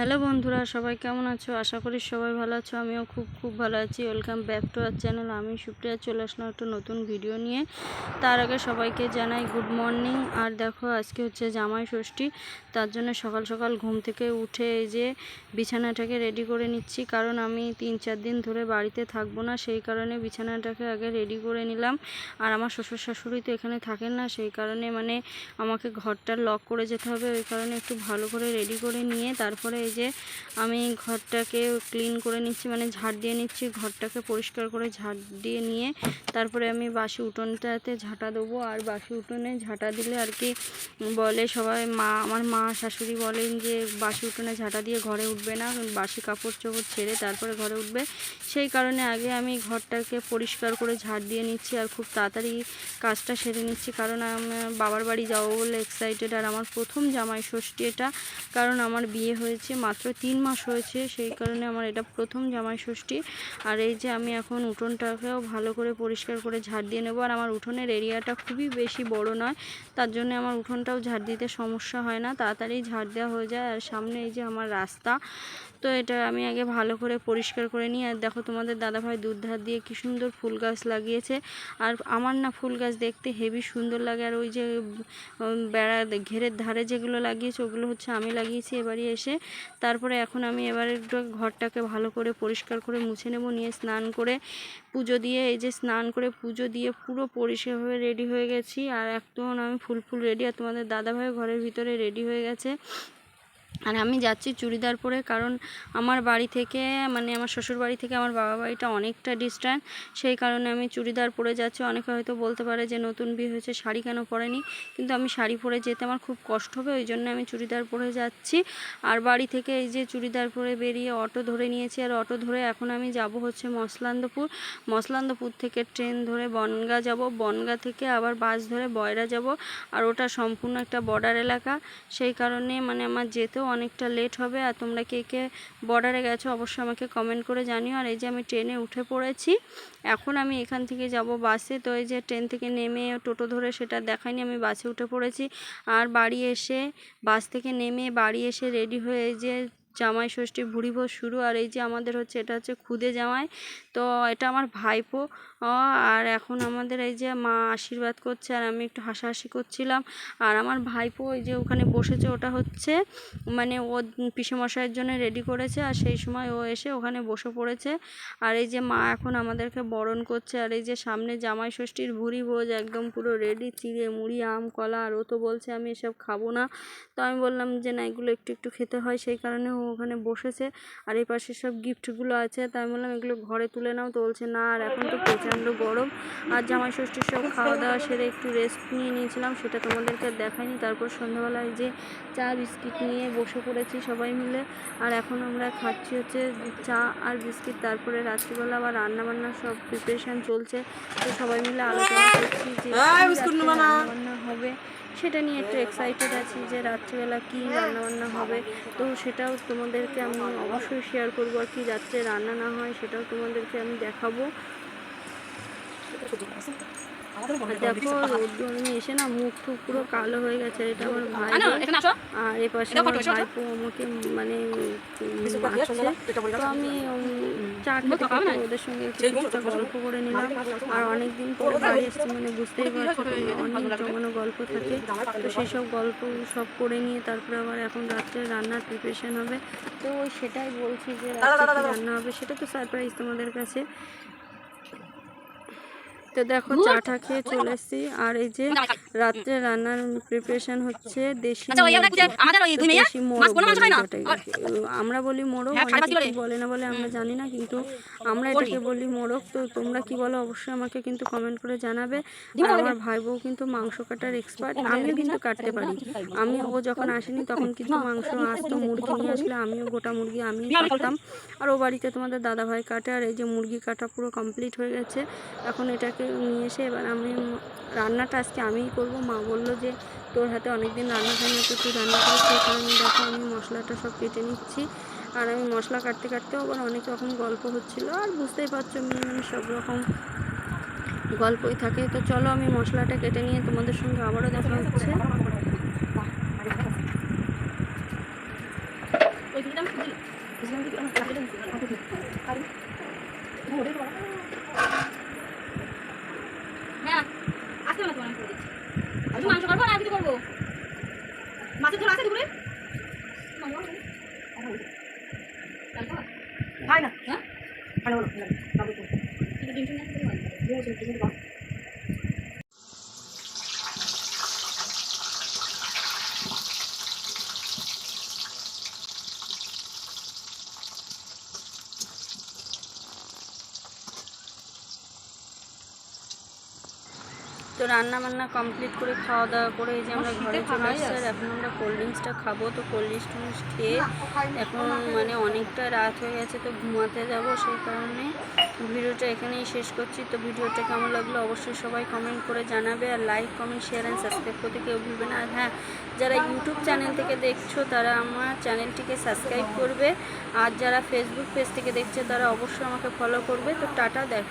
Hello বন্ধুরা, সবাই কেমন আছো? আশা করি সবাই ভালো আছো, আমিও খুব খুব ভালো আছি। Welcome back to our channel আমি সুপ্রিয়া, চলে আসলাম একটা নতুন ভিডিও নিয়ে। তার আগে সবাইকে জানাই গুড মর্নিং আর দেখো, আজকে হচ্ছে জামাই ষষ্ঠী। তার জন্য সকাল সকাল ঘুম থেকে উঠে এই যে বিছানাটাকে রেডি করে নিচ্ছি। কারণ আমি তিন চার দিন ধরে বাড়িতে থাকব না, সেই কারণে বিছানাটাকে আগে রেডি করে নিলাম। আর আমার শ্বশুর শাশুড়ি তো এখানে থাকেন না, সেই কারণে মানে আমাকে ঘরটা লক করে যেতে হবে। ওই কারণে একটু ভালো করে রেডি করে নিয়ে তারপরে যে আমি ঘরটাকে ক্লিন করে নিচ্ছি মানে ঝাড় দিয়ে নিচ্ছি, ঘরটাকে পরিষ্কার করে ঝাড় দিয়ে নিয়ে তারপরে আমি বাসি উঠোনটাতে ঝাঁটা দেবো। আর বাসি উঠোনে ঝাঁটা দিলে আর কি বলে সবাই, মা, আমার মা, শাশুড়ি বলেন যে বাসি উঠোনে ঝাঁটা দিয়ে ঘরে উঠবে না, বাসি কাপড় চোপড় ছেড়ে তারপরে ঘরে উঠবে। সেই কারণে আগে আমি ঘরটাকে পরিষ্কার করে ঝাড় দিয়ে নিচ্ছি আর খুব তাড়াতাড়ি কাজটা সেরে নিচ্ছি। কারণ আমি, বাবার বাড়ি যাব বলে এক্সাইটেড আর আমার প্রথম জামাই ষষ্ঠী এটা। কারণ আমার বিয়ে হয়েছে মাত্র তিন মাস হয়েছে, সেই কারণে আমার এটা প্রথম জামাই ষষ্ঠী আর এই যে আমি এখন উঠোনটাকেও ভালো করে পরিষ্কার করে ঝাড় দিয়ে নেব। আর আমার উঠোনের এরিয়াটা খুবই বেশি বড় নয়, তার জন্য আমার উঠোনটাও ঝাড় দিতে সমস্যা হয় না, তাড়াতাড়ি ঝাড় দেওয়া হয়ে যায়। আর সামনে এই যে আমার রাস্তা, তো এটা আমি আগে ভালো করে পরিষ্কার করে নিই। আর দেখো তোমাদের দাদাভাই দুধ ধার দিয়ে কী সুন্দর ফুল গাছ লাগিয়েছে। আর আমার না ফুল গাছ দেখতে হেভি সুন্দর লাগে। আর ওই যে বেড়া, ঘেরের ধারে যেগুলো লাগিয়েছে, ওগুলো হচ্ছে আমি লাগিয়েছি এবারই এসে। তারপরে এখন আমি এবার একটু ঘরটাকে ভালো করে পরিষ্কার করে মুছে নেব, নিয়ে স্নান করে পুজো দিয়ে, এই যে স্নান করে পুজো দিয়ে পুরো হয়ে রেডি হয়ে গেছি। আর একদম আমি ফুল ফুল রেডি, আর তোমাদের দাদাভাই ঘরের ভিতরে রেডি হয়ে গেছে। আর আমি যাচ্ছি চুড়িদার পরে কারণ আমার বাড়ি থেকে মানে আমার শ্বশুর বাড়ি থেকে আমার বাবা বাড়িটা অনেকটা ডিস্ট্যান্স সেই কারণে আমি চুড়িদার পরে যাচ্ছি। অনেকে হয়তো বলতে পারে যে নতুন বিয়ে হয়েছে, শাড়ি কেন পরেনি? কিন্তু আমি শাড়ি পরে যেতে আমার খুব কষ্ট হবে, ওই জন্য আমি চুড়িদার পরে যাচ্ছি। আর বাড়ি থেকে এই যে চুড়িদার পরে বেরিয়ে অটো ধরে নিয়েছি, আর অটো ধরে এখন আমি যাব হচ্ছে মসলান্দপুর। মসলান্দপুর থেকে ট্রেন ধরে বনগা যাব। বনগা থেকে আবার বাস ধরে বয়রা যাব। আর ওটা সম্পূর্ণ একটা বর্ডার এলাকা। সেই কারণে মানে আমার যেতেও অনেকটা লেট হবে আর তোমরা কে কে বর্ডারে গেছো অবশ্যই আমাকে কমেন্ট করে জানিও। আর এই যে আমি ট্রেনে উঠে পড়েছি, এখন আমি এখান থেকে যাব বাসে তো এই যে ট্রেন থেকে নেমে টোটো ধরে সেটা দেখাইনি আমি বাসে উঠে পড়েছি। আর বাড়ি এসে বাস থেকে নেমে বাড়ি এসে রেডি হয়ে যে জামাই ষষ্ঠী ভুড়ি ভোজ শুরু। আর এই যে আমাদের হচ্ছে, এটা হচ্ছে খুদে জামাই। তো এটা আমার ভাইপো। আর এখন আমাদের এই যে মা আশীর্বাদ করছে, আর আমি একটু হাসাহাসি করছিলাম। আর আমার ভাইপো ওই যে ওখানে বসেছে, ওটা হচ্ছে মানে ও পিসেমশাইয়ের জন্য রেডি করেছে। আর সেই সময় ও এসে ওখানে বসে পড়েছে। আর এই যে মা এখন আমাদেরকে বরণ করছে। আর এই যে সামনে জামাই ষষ্ঠীর ভুড়ি ভোজ, একদম পুরো রেডি চিড়ে মুড়ি, আম, কলা, আর ও তো বলছে, আমি এসব খাব না। তো আমি বললাম যে, না, এগুলো একটু একটু খেতে হয়। সেই কারণে ওখানে বসেছে আর এই পাশে সব গিফটগুলো আছে। তাই বললাম এগুলো ঘরে তুলে নাও তো বলছে না। আর এখন তো প্রচণ্ড গরম। আর জামাই ষষ্ঠীর সব খাওয়া দাওয়া সেরে একটু রেস্ট নিয়ে নিয়েছিলাম সেটা তোমাদেরকে দেখাইনি। তারপর সন্ধ্যাবেলায় যে চা বিস্কিট নিয়ে বসে পড়েছি সবাই মিলে। আর এখন আমরা খাচ্ছি হচ্ছে চা আর বিস্কিট। তারপরে রাত্রিবেলা আবার রান্না বান্না সব প্রিপারেশান চলছে। তো সবাই মিলে আলোচনা করছি যে রান্নাবান্না হবে। সেটা নিয়ে একটু এক্সাইটেড আছি যে রাত্রিবেলা কী রান্নাবান্না হবে। তো সেটাও তোমাদেরকে আমি অবশ্যই শেয়ার করব আর কি রাত্রে রান্না না হয় সেটাও তোমাদেরকে আমি দেখাবো। দেখো রোদ্দুর আমি এসে না মুখ টুক পুরো কালো হয়ে গেছে এটা আমার ভাই আর এ পাশে আমার ভাইপো আমাকে মানে তো আমি উম, চা খেতে খেতে ওদের সঙ্গে কিছুটা গল্প করে নিলাম। আর অনেক দিন পরে বাড়ি এসেছি মানে বুঝতেই পারছ অনেক জমানো গল্প থাকে। তো সেই সব গল্প সব করে নিয়ে তারপরে আবার এখন রাত্রে রান্নার প্রিপারেশন হবে। তো ওই সেটাই বলছি যে রান্না হবে সেটা তো সারপ্রাইজ তোমাদের কাছে। তো দেখো চাটা খেয়ে চলে এসেছি। আর এই যে রাত্রে রান্নার প্রিপারেশন হচ্ছে দেশি যেটাকে। আমরা বলি মোরগ বলে। না বলে আমরা জানি না কিন্তু আমরা এটাকে বলি মোরগ। তো তোমরা কি বলো অবশ্যই আমাকে কিন্তু কমেন্ট করে জানাবে। আর আমার ভাই বউ কিন্তু মাংস কাটার এক্সপার্ট আমিও কিন্তু কাটতে পারি। আমি ও যখন আসেনি তখন কিন্তু মাংস আসতো মুরগি নিয়ে আসলে আমিও গোটা মুরগি আমি কাটতাম। আর ও বাড়িতে তোমাদের দাদা ভাই কাটে আর এই যে মুরগি কাটা পুরো কমপ্লিট হয়ে গেছে। এখন এটাকে নিয়ে এসে এবার আমি রান্নাটা আজকে আমিই করব। মা বলল যে, তোর হাতে অনেক দিন রান্না খাই না তো তুই রান্না করে সেই কারণে দেখো আমি মশলাটা সব কেটে নিচ্ছি। আর আমি মশলা কাটতে কাটতেও আবার অনেক রকম গল্প হচ্ছিল। আর বুঝতেই পারছ মেয়ে মানে সব রকম গল্পই থাকে। তো চলো আমি মশলাটা কেটে নিয়ে তোমাদের সঙ্গে আবারও দেখা হচ্ছে ওই দিকে আমি দিই বুঝলাম কি আমার কাছে দিই আমাকে দিই খালি ধরে তো হ্যাঁ আজকে না তোমার করে দিচ্ছি আমি মাংস করব না কিছু করব মাছের ঝোল আছে দূরে? না। হ্যাঁ? না খেতে ভালো তো রান্না বান্না কমপ্লিট করে খাওয়া দাওয়া করে এই যে আমরা ঘরে চলে এসেছি আর এখন আমরা কোল্ড ড্রিঙ্কসটা খাব। তো কোল্ড ড্রিঙ্কস খেয়ে এখন মানে অনেকটা রাত হয়ে গেছে তো ঘুমাতে যাব সেই কারণে। ভিডিওটা এখানেই শেষ করছি। তো ভিডিওটা কেমন লাগল অবশ্যই সবাই কমেন্ট করে জানাবে। আর like comment share and subscribe করতে কেউ ভুলবে না। আর হ্যাঁ যারা ইউটিউব চ্যানেল থেকে দেখছ তারা আমার চ্যানেলটিকে সাবস্ক্রাইব করবে। আর যারা ফেসবুক পেজ থেকে দেখছে তারা অবশ্যই আমাকে ফলো করবে। তো টাটা দেখ